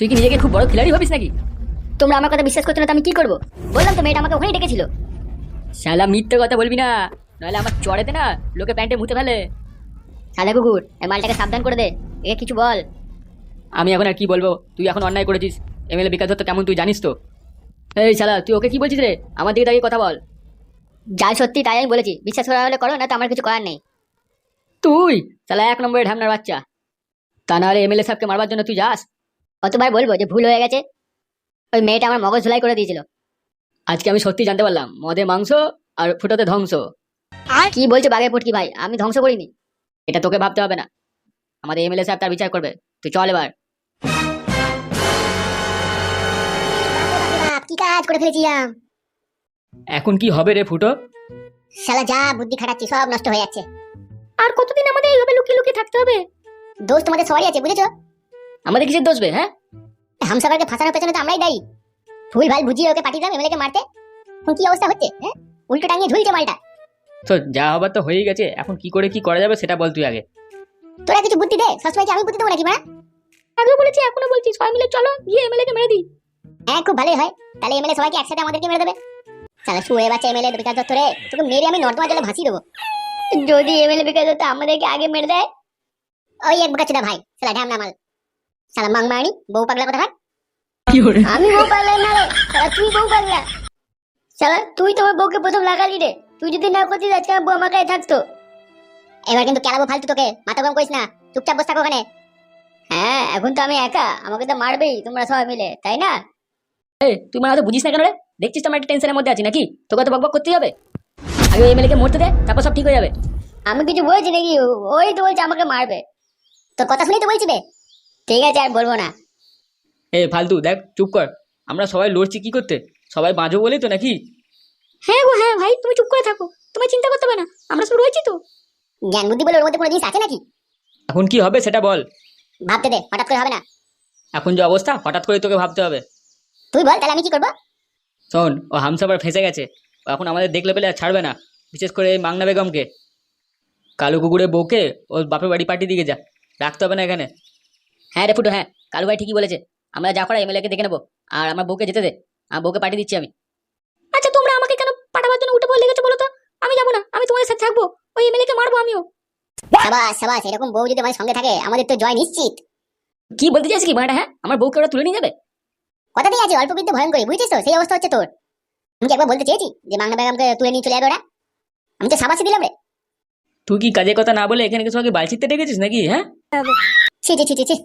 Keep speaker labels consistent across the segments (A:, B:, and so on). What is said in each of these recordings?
A: তুই কি নিজেকে খুব বড় খিলাড়ি ভাবিস নাকি?
B: তোমরা আমার কথা বিশ্বাস করছ না তো আমি কি করব? বললাম তো মেয়েটা আমাকে ওখানেই ডেকেছিল।
A: শালা মিথ্যে কথা বলবি না। নাহলে আমার চড়েতে না লোকে প্যান্টে মুতে ফেলে।
B: সাদা কুকুর এই মালটাকে সাবধান করে দে একে কিছু বল।
A: আমি এখন আর কি বলব? তুই এখন অন্যায় করেছিস। এমএলএ বিকাশ দত্ত কেমন তুই জানিস তো? এই শালা তুই ওকে কি বলছিস রে? আমার দিকে তাকিয়ে কথা বল।
B: যা সত্যি তাই আমি বলেছি বিশ্বাস করা হলে করো না তো আমার কিছু করার নেই।
A: তুই? শালা এক নম্বরে ঢামনার বাচ্চা। তা নাহলে এমএলএ সাহেবকে মারবার জন্য তুই যাস?
B: কতবার বলব যে ভুল হয়ে গেছে? ওই মেয়েটা আমার মগজ ধুলাই করে দিয়েছিল।
A: আজকে আমি সত্যি জানতে পারলাম মদে মাংস আর ফুটোতে ধ্বংস।
B: কি বলছো বাঘে পুটকি ভাই? আমি ধ্বংস করিনি।
A: এটা তোকে ভাবতে হবে না। আমাদের এমএলএ সাহেব তার বিচার করবে। তুই চল এবার।
B: কি কাজ করে ফেলেছিলাম
A: এখন কি হবে রে ফুটো?
B: শালা যা বুদ্ধি খাটাচ্ছি সব নষ্ট হয়ে যাচ্ছে। আর কতদিন আমাদের এইভাবে লুকিয়ে লুকিয়ে থাকতে হবে? দোষ তোমাদের সবারই আছে বুঝেছ?
A: আমাদের কিসের দোষবে হ্যাঁ?
B: হামসাফারকে ফাঁসানোর পেছনে তো আমরাই দায়ী। ভুল ভালো বুঝিয়ে ওকে পাঠিয়ে দিলাম এমএলএকে মারতে। এখন কি অবস্থা হচ্ছে হ্যাঁ? উল্টো টাঙিয়ে ঝুলছে মালটা।
A: তো যা হবার তো হয়েই গেছে এখন কি করে কি করা যাবে সেটা বল তুই আগে।
B: তোরা কিছু বুদ্ধি দে সবসময় কি আমি বুদ্ধি দেবো নাকি মা? আগেও বলেছি এখনও বলছি সবাই মিলে চলো গিয়ে এমএলএ কে মেরে দিই। হ্যাঁ খুব ভালোই হয়। তাহলে এমএলএ সবাইকে একসাথে আমাদেরকে মেরে দেবে। তাহলে শুয়ে বাচ্চা এমএলএ বিকাশ দত্ত রে। তোকে মেরে আমি নর্দমা জলে ভাসিয়ে দেবো। যদি এমএলএ বিকাশ দত্ত আমাদেরকে আগে মেরে দেয়। ওই এক বুকাচ্ছি ভাই সালা ঢ্যাম নামাল সালা বউ পাগলা কথা আমি বউ পাগলা না রে তুই বউ পাগলা। সালা তুই তোমার বউকে প্রথম লাগালি রে তুই যদি না করতিস আজকে বউ আমার গায়ে থাকতো। এবার কিন্তু কেলাবো ফালতু তোকে মাথা গরম করিস না চুপচাপ বসে থাকো ওখানে। হ্যাঁ এখন তো আমি একা আমাকে তো মারবেই তোমরা সবাই মিলে তাই না?
A: এই তুই মানে হয়তো বুঝিস না কেন রে? দেখছিস তো আমরা একটা টেনশনের মধ্যে আছি নাকি? তোকে তো বকবক করতেই হবে? আগে এমএলএ কে মরতে দে তারপর সব ঠিক হয়ে যাবে।
B: আমি কিছু বলছি নাকি? ওই তো বলছে আমাকে মারবে। তোর কথা শুনেই তো বলছি বে। ঠিক আছে আর বলব না।
A: এ ফালতু দেখ চুপ কর। আমরা সবাই লড়ছি কি করতে? সবাই বাঁচো বলেই তো নাকি?
B: হ্যাঁ গো হ্যাঁ ভাই তুমি চুপ করে থাকো। তোমায় চিন্তা করতে হবে না। আমরা সব রয়েছি তো। জ্ঞান বুদ্ধি বলে ওর মধ্যে কোনো জিনিস আছে নাকি?
A: এখন কি হবে সেটা বল।
B: ভাবতে দে হঠাৎ করে হবে না।
A: এখন যে অবস্থা হঠাৎ করে তোকে ভাবতে হবে।
B: তুই বল তাহলে আমি কি করব?
A: শোন ও হামসাবার ফেসে গেছে। ও এখন আমাদের দেখলে পেলে আর ছাড়বে না বিশেষ করে এই মাংনা বেগমকে। কালো কুকুরে বউকে ওর বাপের বাড়ি পাঠিয়ে দিয়ে যা। রাখতে হবে না এখানে। হ্যাঁ রে ফুটো হ্যাঁ কালু ভাই ঠিকই বলেছে। আমরা যা করা এমএলএ কে দেখে নেব আর আমার বউকে যেতে দে আমার বউকে পাঠিয়ে দিচ্ছি আমি।
B: আচ্ছা তোমরা আমাকে কেন পাঠাবার জন্য উঠে পড়ে লেগেছো বলো তো? আমি যাব না আমি তোমাদের সাথে থাকব ওই এমএলএ কে মারবো আমিও। সাবাস সাবাস এরকম বউ যদি আমার সঙ্গে থাকে আমাদের তো জয় নিশ্চিত।
A: কি বলতে চাইছিস কি মাটা হ্যাঁ? আমার বউকে ওরা তুলে নিয়ে যাবে?
B: কথা দিয়ে আছে অল্প বিদ্যে ভয়ঙ্করী বুঝছিস তো? সেই অবস্থা হচ্ছে তোর। আমি কি একবার বলতে চেয়েছি যে বেগমকে তুলে নিয়ে চলে যাবে ওরা? আমি তো সাবাসি দিলাম রে।
A: তুই কি কাজের কথা না বলে এখানে কিছু আগে বালছিতে ডেকেছিস নাকি হ্যাঁ?
B: ছি ছি ছি ছি।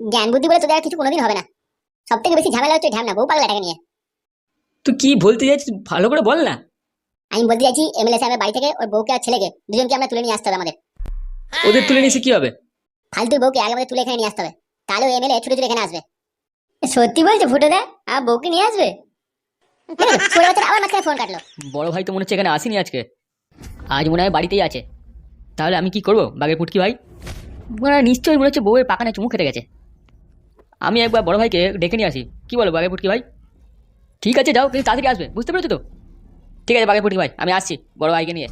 B: জ্ঞান বুদ্ধি বলে তোদের আর কিছু কোনোদিন হবে না। সব থেকে বেশি ঝামেলা হচ্ছে ঢ্যামনা বউ পাগলাটাকে নিয়ে।
A: তুই কি বলতে চাইছিস ভালো করে বল না।
B: আমি বলতে চাইছি এমএলএ সাহেবের বাড়ি থেকে ওর বউকে আর ছেলেকে দুজনকে আমরা তুলে নিয়ে আসতে হবে আমাদের।
A: ওদের তুলে নিয়েছে কি হবে?
B: ফালতু বউকে আগে আমাদের তুলে এখানে নিয়ে আসতে হবে। তাহলে এমএলএ ছুটে ছুটে এখানে আসবে। সত্যি বলছো ফুটো দা? আর বউকে নিয়ে আসবে? ছোট বাচ্চারা আবার মাঝখানে ফোন কাটলো।
A: বড় ভাই তো মনে হচ্ছে এখানে আসেনি আজকে। আজ মনে হয় বাড়িতেই আছে। তাহলে আমি কি করব? বাঘের পুটকি ভাই? মনে হয় নিশ্চয়ই মনে হচ্ছে বউয়ের পাকানে চুমু খেতে গেছে। আমি একবার বড় ভাইকে ডেকে নিয়ে আসি। কি বলো পুটকি ভাই? ঠিক আছে, যাও, কিন্তু তাড়াতাড়ি আসবে, বুঝতে পেরেছ তো? ঠিক আছে পুটকি ভাই, আমি আসছি, বড় ভাইকে নিয়ে।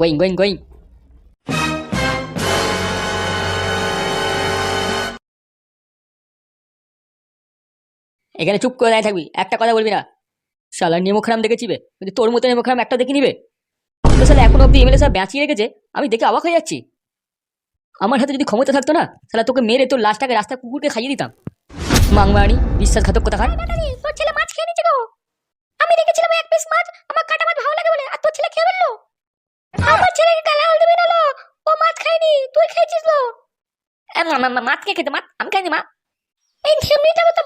A: Going going going. এখানে চুপ করে দাঁড়িয়ে থাকবি, একটা কথা বলবি না। শালা নেমোখারাম দেখেছিবে কিন্তু তোর মতো নেমোখারাম একটা দেখে নিবে? শালা এখন অব্দি এমএলএ সাহেব বাঁচিয়ে রেখেছে, আমি দেখে অবাক হয়ে যাচ্ছি। আমার হাতে যদি ক্ষমতা থাকতো না, তাহলে তোকে মেরে তোর লাশটাকে রাস্তা কুকুরকে খাইয়ে দিতাম। মাংমারানি, বিশ্বাসঘাতক কথা খান।
B: তোর ছেলে মাছ খেয়ে গো। আমি এক পিস মাছ, আমার কাটা মাছ ভালো লাগে বলে, আর তোর ছেলে খেয়ে ফেলল। আমার গালা হল না ও মাছ খায়নি, তুই খেয়েছিস লো।
A: মাছ কে খেতে মাছ আমি খাইনি, মা।
B: এই তো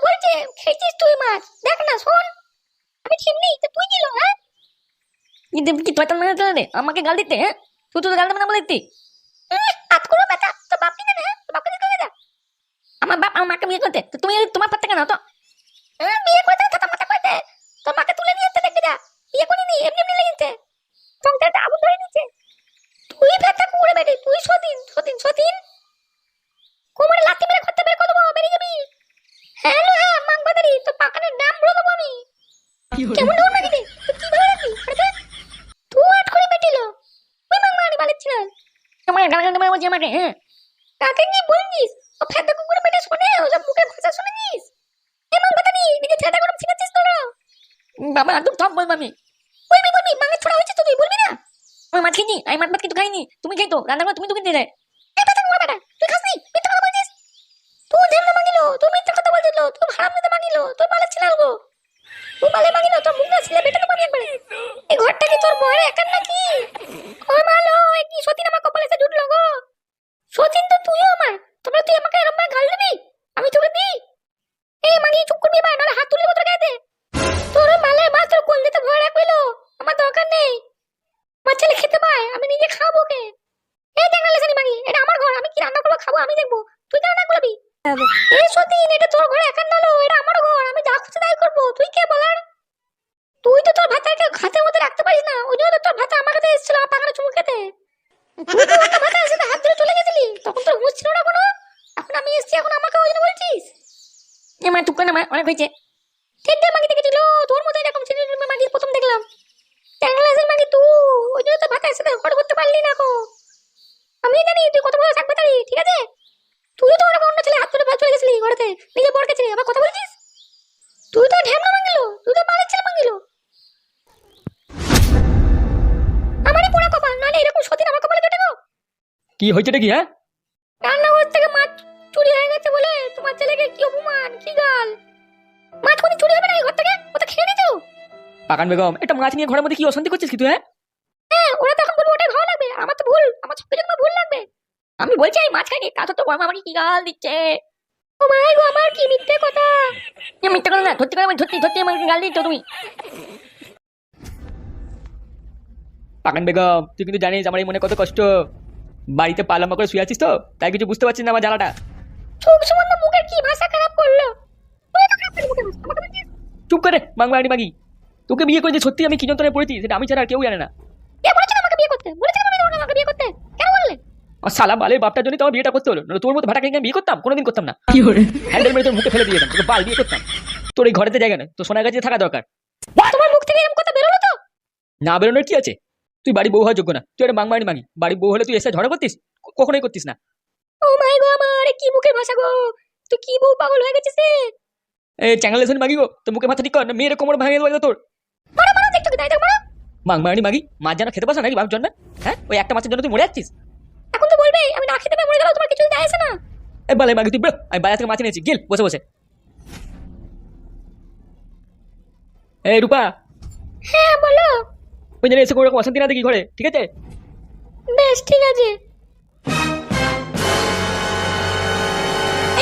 B: খেয়েছিস তুই মাছ, দেখ না, শোন। আমি ঠেমনি তো তুই দিল হ্যাঁ?
A: কি তোর আমাকে গাল দিতে হ্যাঁ? তুই তো গাল দেবে না বলে দিতি।
B: হাত করে বেটা তো বাপ দিতে না বাপকে দিতে দে।
A: আমার বাপ আমার মাকে বিয়ে করতে তো তুমি তোমার পাত্তা কেন তো
B: হ্যাঁ, বিয়ে করতে তোর মাকে তুলে নিয়ে দেখবে যা। বিয়ে করিনি এমনি এমনি লেগেছে সংসারটা আগুন ধরে নিচ্ছে তুই ফেটা কুড়ে বেটে তুই সদিন সদিন সদিন কোমরে লাথি মেরে করতে বের করে দেবো বেরিয়ে যাবি। হ্যালো হ্যাঁ মাং বাদারি তো পাকানের নাম বলে দেবো আমি। কেমন ডর মারি রে তুই কি ভালো রাখবি তুই আট করে বেটিল ওই মাং মারি বালের ছিলেন
A: আমার গাল গাল বলছি আমাকে হ্যাঁ?
B: কাকে কি বলছিস ও ফেদা কুকুরে বেটে শোনে ওসব মুখে ভাষা শুনেছিস এমন কথা নেই নিজে ছেলেটা গরম শিখাচ্ছিস তো?
A: বাবা, একদম থপ বল মামি।
B: বলবি বলবি মাঙ্গা ছোড়া হয়েছে তো তুই বলবি না?
A: আমি মাছ খেয়েছি আমি মাছ ভাত কিন্তু খাইনি, তুমি খেতো রান্না করে তুমি তো কিনতে
B: এই ফেদা কুকুরে বেটা তুই খাস নি, মিথ্যা কথা বলছিস? তুই ঢেমনা মাগিল তুই মিথ্যা কথা বলছিস তুই হারাম দিতে মাগিল তুই মালের ছেলে আলগো তুই মালে মাগিল, তোর মুখ না ছেলে বেটা তো মারি একবারে। এই ঘরটা কি তোর বয়ের একার নাকি ও মালো কি সতীন আমার কপালে এসে জুটলো গো? খুশি তাই করব। তুই কে বলার? তুই তো তোর ভাতাকে হাতের মধ্যে রাখতে পারিস না। ওই জন্য তো তোর ভাতা আমার কাছে এসেছিল, আমার পাখানা চুমু তুই তো ভাতা এসে হাত ধরে চলে গেছিলি। তখন তোর হুঁশ ছিল না কোনো? এখন আমি এসেছি, এখন আমাকে ওই জন্য বলছিস?
A: এ মা চুপ না অনেক হয়েছে।
B: দিয়ে মাগি দেখেছিল তোর মতো এরকম ছেলে মাগি প্রথম দেখলাম। ট্যাংলাসের মাগি তুই ওই জন্য তো ভাতার সাথে ঘর করতে পারলি না কো আমি জানি তুই কত বড় থাকবে তারি ঠিক আছে? তুই তো ওরকম অন্য ছেলে হাত ধরে চলে গেছিলি ঘরেতে। নিজে বর কাছে আবার কথা বলছিস? তুই তো ঢ্যামনা মাঙ্গিল তুই তো মালের ছেলে মাঙ্গিল আমারই পোড়া কপাল নাহলে এরকম সতীন আমার কপালে জোটে গো।
A: কি হয়েছে কি হ্যাঁ?
B: রান্নাঘর থেকে মাছ চুরি হয়ে গেছে বলে তোমার ছেলেকে কি অপমান কি গাল? মাছ কোনদিন চুরি হবে না এই ঘর থেকে? ও তো খেয়ে নিয়েছো
A: পাকান বেগম একটা মাছ নিয়ে ঘরের মধ্যে কি অশান্তি করছিস কি তুই হ্যাঁ?
B: হ্যাঁ ওরা তো এখন বলব ওটাই ভালো লাগবে আমার তো ভুল আমার সব কিছু ভুল লাগবে।
A: আমি বলছি আমি মাছ খাইনি তা তো আমাকে কি গাল দিচ্ছে?
B: ও গো আমার কি মিথ্যে কথা?
A: মিথ্যা করে না ধরতে ধরতে ধরতে আমাকে গাল দিচ্ছ তুমি পাকান বেগম তুই কিন্তু জানিস আমার এই মনে কত কষ্ট। বাড়িতে পালামা করে শুয়ে আছিস তো? তাই কিছু বুঝতে পারছিস না আমার জ্বালাটা।
B: চোখ সম্বন্ধে মুখের কি ভাষা খারাপ করল?
A: চুপ করে মাংবা আনি মাগি তোকে বিয়ে করে যে সত্যি আমি কি যন্ত্রণায় পড়েছি সেটা আমি ছাড়া আর কেউ জানে না।
B: কে বলেছিল আমাকে বিয়ে করতে? বলেছিল আমি তোমাকে আমাকে বিয়ে করতে?
A: আর সালা বালের বাপটার জন্য তো আমার বিয়েটা করতে হলো। না তোর মতো ভাটাকে বিয়ে করতাম? কোনোদিন করতাম না। হ্যান্ডেল মেরে তোর মুখে ফেলে দিয়ে তোকে বাল বিয়ে করতাম। তোর এই ঘরেতে জায়গা নেই। তো সোনার কাছে থাকা দরকার।
B: তোমার মুখ থেকে এরকম কথা বেরোলো তো?
A: না বেরোনোর কি আছে? তুই বাড়ি বউ হওয়ার যোগ্য না। তুই একটা মাংমানি মাগি। বাড়ি বউ হলে তুই এসে ঝড়া করতিস? কখনোই করতিস না।
B: ও মাই গো আমার এ কি মুখের ভাষা গো? তুই কি বউ পাগল হয়ে গেছিস রে?
A: এই চ্যাঙ্গালেশন মাগি গো। তোর মুখে মাথা ঠিক কর না মেয়ের কোমর ভাঙে দেবো তোর।
B: মারো মারো দেখছ কি তাই দেখো মারো।
A: মাগি? মাছ যেন খেতে পাস নাকি বাপ জন্য? হ্যাঁ? ওই একটা মাছের জন্য তুই মরে যাচ্ছিস?
B: বলবে আমি না খেতে পেয়ে মরে গেলাম তোমার কিছু যায় আসে না?
A: এই বালে মাগি তুই বেরো আমি বাজার থেকে মাছ এনেছি গেল বসে বসে। এই রূপা
B: হ্যাঁ বলো।
A: ওই জন্য এসে কোনো অশান্তি না দেখি ঘরে ঠিক আছে?
B: বেশ ঠিক আছে।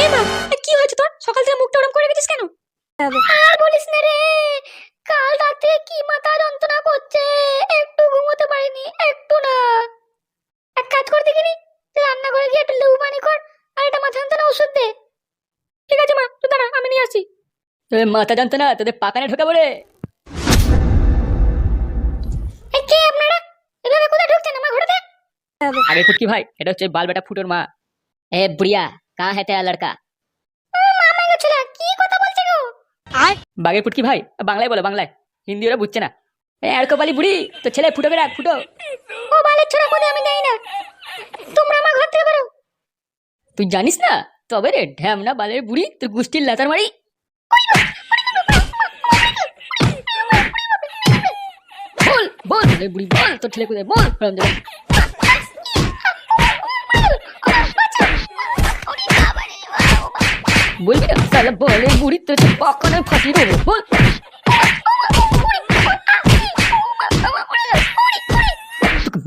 B: এই মা কি হয়েছে তোর? সকাল থেকে মুখটা ওরম করে রেখেছিস কেন? আর বলিস না রে কাল রাতে কি মাথা যন্ত্রণা করছে? একটু ঘুমোতে পারিনি একটু না। এক কাজ কর দেখিনি। তুই রান্নাঘরে গিয়ে একটা লেবু পানি কর আর এটা মাথা যন্ত্রণা ওষুধ দে। ঠিক আছে মা দাঁড়া আমি নিয়ে আসি
A: তোদের মাথা যন্ত্রণা তোদের পাকানে
B: কে আপনারা? এভাবে কোথায় ঢুকছেন? আমার ঘরেতে
A: ফুটকি ভাই এটা হচ্ছে বাল বেটা ফুটোর মা। এ বুড়িয়া কাহা হেতে লড়কা?
B: মামা গেছিল কি কথা বলছে গো? আয়।
A: বাগে ফুটকি ভাই বাংলায় বলো বাংলায়। হিন্দি ওরা বুঝছে না। এ আর কপালি বুড়ি তো ছেলে ফুটো বেড়া ফুটো।
B: ও বালের ছোড়া কোথায় আমি যাই না। তোমরা আমার ঘর থেকে বেরো।
A: তুই জানিস না, তবে রে ঢ্যামনা বালের বুড়ি, তোর গুষ্টির লাতার মারি। বল বল বুড়ি, বল, তোর কোথায়? বল। বলবি না বলে বুড়ি, তোর পকনে ফাটিয়ে দেবো, বল।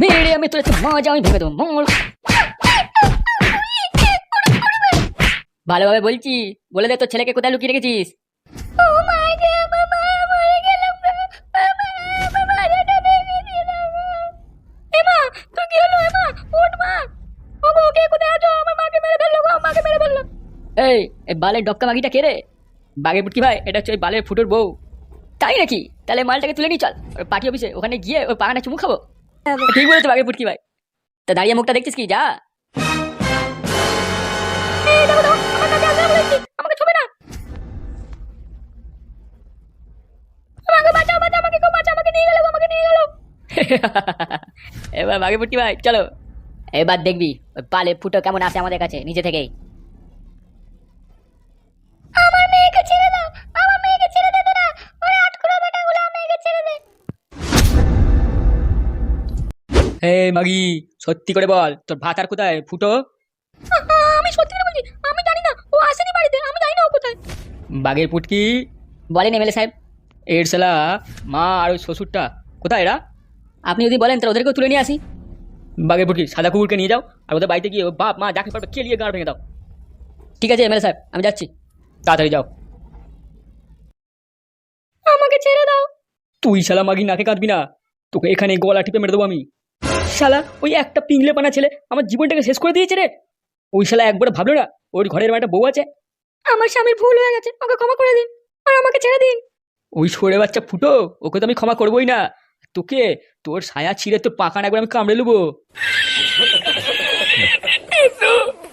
A: মেরে আমি তোর হচ্ছে মজা আমি ভেঙে দেবো মঙ্গল ভালোভাবে বলছি বলে দে তোর ছেলেকে কোথায় লুকিয়ে রেখেছিস এই এই বালের ডক্কা মাগিটা কে রে পুটকি ভাই এটা হচ্ছে ওই বালের ফুটোর বউ তাই নাকি তাহলে মালটাকে তুলে নিয়ে চল পার্টি অফিসে ওখানে গিয়ে ওর পাখানা চুমু খাব ঠিক বলেছ বাঘে পুটকি ভাই। তা দাঁড়িয়ে মুখটা দেখছিস কি, যা। এবার বাঘে পুটকি ভাই, চলো। এবার দেখবি পালে ফুটো কেমন আসে আমাদের কাছে নিজে থেকেই। হে মাগি সত্যি করে বল তোর ভাত আর কোথায়? ফুটো?
B: আমি সত্যি করে বলছি আমি জানি না ও আসেনি বাড়িতে আমি জানি না ও কোথায়।
A: বাঘের পুটকি? বলেন এমএলএ সাহেব। এর শালা মা আর ওই শ্বশুরটা কোথায় এরা? আপনি যদি বলেন তাহলে ওদেরকেও তুলে নিয়ে আসি। বাঘের পুটকি সাদা কুকুরকে নিয়ে যাও আর ওদের বাড়িতে গিয়ে বাপ মা যাকে পারবে খেলিয়ে গাঁড় ভেঙে দাও। ঠিক আছে এমএলএ সাহেব আমি যাচ্ছি। তাড়াতাড়ি যাও।
B: আমাকে ছেড়ে দাও।
A: তুই শালা মাগি নাকে কাঁদবি না। তোকে এখানে গলা টিপে মেরে দেবো আমি। শালা ওই একটা পিংলে পানা ছেলে আমার জীবনটাকে শেষ করে দিয়েছে রে। ওই শালা একবার ভাবলো না ওর ঘরের একটা বউ আছে।
B: আমার স্বামীর ভুল হয়ে গেছে ওকে ক্ষমা করে দিন আর আমাকে ছেড়ে দিন।
A: ওই সরে বাচ্চা ফুটো ওকে তো আমি ক্ষমা করবোই না। তোকে তোর ছায়া ছিঁড়ে তোর পাকান একবার আমি কামড়ে নেব